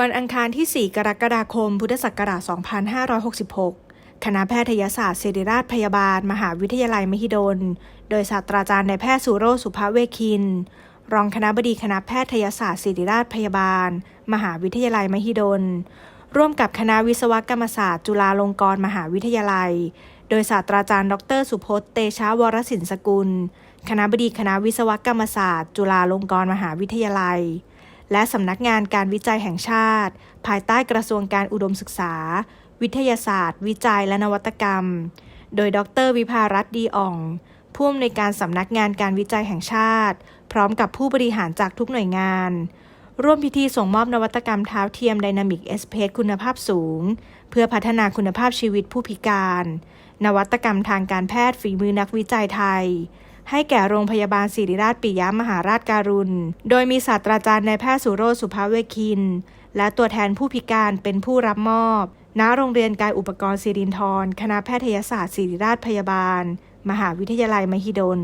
วันอังคารที่ 4 กรกฎาคม พุทธศักราช 2566 คณะแพทยศาสตร์ศิริราชพยาบาล มหาวิทยาลัยมหิดล โดยศาสตราจารย์นายแพทย์สุโรสุภเวคิน รองคณะบดีคณะแพทยศาสตร์ศิริราชพยาบาล มหาวิทยาลัยมหิดล ร่วมกับคณะวิศวกรรมศาสตร์ จุฬาลงกรณ์มหาวิทยาลัย โดยศาสตราจารย์ ดร สุพจน์ เตชะวรสินสกุล คณะบดีคณะวิศวกรรมศาสตร์ จุฬาลงกรณ์มหาวิทยาลัย และสำนักงานการวิจัยแห่งชาติ ภายใต้กระทรวงการอุดมศึกษา วิทยาศาสตร์ วิจัยและนวัตกรรม โดยดรวิภารัตดีอ่องผู้อำนวยการสำนักงานการวิจัยแห่งชาติ พร้อมกับผู้บริหารจากทุกหน่วยงาน ร่วมพิธีส่งมอบนวัตกรรมเท้าเทียมไดนามิกเอสเพสคุณภาพสูง เพื่อพัฒนาคุณภาพชีวิตผู้พิการ นวัตกรรมทางการแพทย์ฝีมือนักวิจัยไทย ให้แก่โรงพยาบาลศิริราชปิยมหาราชการุณ โดยมีศาสตราจารย์นายแพทย์สุโรสุภาเวคิน และตัวแทนผู้พิการเป็นผู้รับมอบ ณ โรงเรียนกายอุปกรณ์ศิรินทร คณะแพทยศาสตร์ศิริราชพยาบาล มหาวิทยาลัยมหิดล